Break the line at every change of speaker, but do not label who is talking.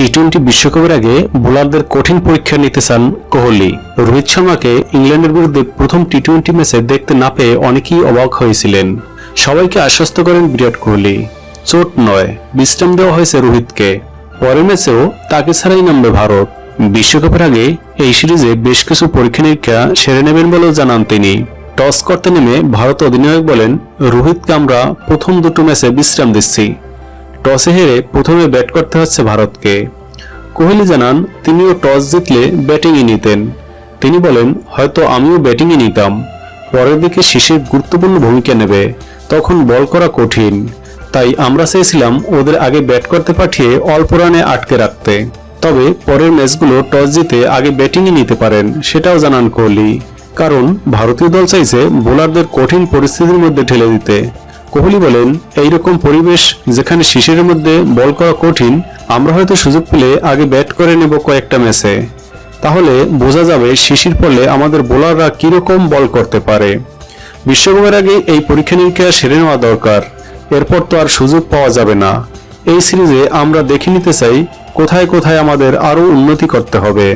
T twenty বিশ্বকাপের আগে বোলারদের কঠিন পরীক্ষা নিতে চান কোহলি। রোহিত শর্মাকে ইংল্যান্ডের বিরুদ্ধে প্রথম টি টোয়েন্টি ম্যাচে দেখতে না পেয়ে অনেকেই অবাক হয়েছিলেন। সবাইকে আশ্বস্ত করেন বিরাট কোহলি। চোট নয়, বিশ্রাম দেওয়া হয়েছে রোহিতকে। পরের ম্যাচেও তাকে ছাড়াই নামবে ভারত। বিশ্বকাপের আগে এই সিরিজে বেশ কিছু পরীক্ষা নিরীক্ষা সেরে নেবেন বলেও জানান তিনি। টস করতে নেমে ভারত অধিনায়ক বলেন, রোহিতকে আমরা প্রথম দুটো ম্যাচে বিশ্রাম দিচ্ছি। টসে হেরে প্রথমে ব্যাট করতে হচ্ছে ভারতকে। কোহলি জানান, তিনিও টস জিতলে ব্যাটিংয়ে নিতেন। তিনি বলেন, হয়তো আমিও ব্যাটিংয়ে নিতাম। পরের দিকে শিশির গুরুত্বপূর্ণ ভূমিকা নেবে। তখন বল করা কঠিন। তাই আমরা চেয়েছিলাম ওদের আগে ব্যাট করতে পাঠিয়ে অল্প রানে আটকে রাখতে। তবে পরের ম্যাচগুলো টস জিতে আগে ব্যাটিংয়ে নিতে পারেন, সেটাও জানান কোহলি। কারণ ভারতীয় দল চাইছে বোলারদের কঠিন পরিস্থিতির মধ্যে ঠেলে দিতে। কোহলি বলেন, এইরকম পরিবেশ যেখানে শিশিরের মধ্যে বল করা কঠিন, আমরা হয়তো সুযোগ পেলে আগে ব্যাট করে নেব কয়েকটা ম্যাচে। তাহলে বোঝা যাবে শিশির পড়লে আমাদের বোলাররা কীরকম বল করতে পারে। বিশ্বকাপের আগে এই পরীক্ষা নিরীক্ষা সেরে নেওয়া দরকার। এরপর তো আর সুযোগ পাওয়া যাবে না। এই সিরিজে আমরা দেখে নিতে চাই, কোথায় কোথায় আমাদের আরও উন্নতি করতে হবে।